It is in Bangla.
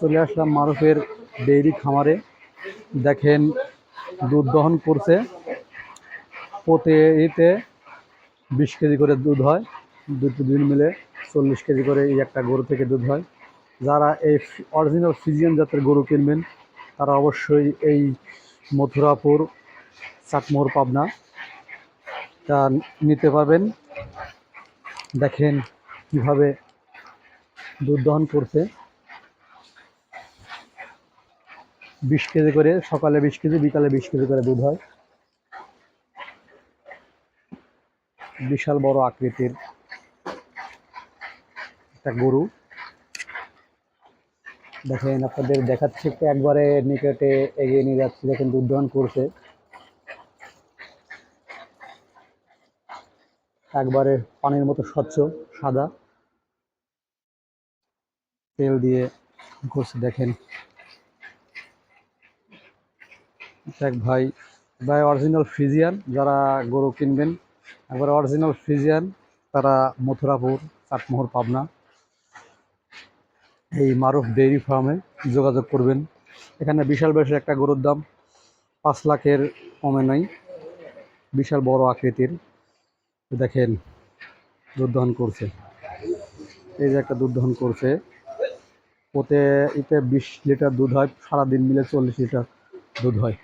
চলে আসলাম মারুফের ডেইরি খামারে। দেখেন, দুধ দহন করছে। প্রতি ইতে বিশ কেজি করে দুধ হয়। দুটো দিন মিলে চল্লিশ কেজি করে এই একটা গরু থেকে দুধ হয়। যারা এই অরিজিনাল ফিজিয়ান জাতের গরু কিনবেন, তারা অবশ্যই এই মথুরাপুর চাকমোহর পাবনা তা নিতে পারবেন। দেখেন কীভাবে দুধ দহন করছে। বিশ কেজি করে, সকালে বিশ কেজি, বিকালে বিশ কেজি করে দুধ হয়। বিশাল বড় আকৃতির একটা গরু। দেখেন, আপনাদের দেখাচ্ছে, একবারে নিকটে এগিয়ে নিয়ে যাচ্ছে, দেখেন, দুধ দহন করছে। একবারে পানির মতো স্বচ্ছ, সাদা। তেল দিয়ে করছে, দেখেন। এক ভাই ভাই অরিজিনাল ফ্রিজিয়ান যারা গরু কিনবেন, একবার অরিজিনাল ফ্রিজিয়ান তারা মথুরাপুর, চাটমোহর, পাবনা, এই মারুফ ডেইরি ফার্মে যোগাযোগ করবেন। এখানে বিশাল বেশ একটা গরুর দাম, পাঁচ লাখের কমে নাই, বিশাল বড় আকৃতির। দেখেন, দুধ করছে। এই যে একটা দুধ করছে। ওতে, এতে বিশ লিটার দুধ হয়, সারাদিন মিলে চল্লিশ লিটার দুধ হয়।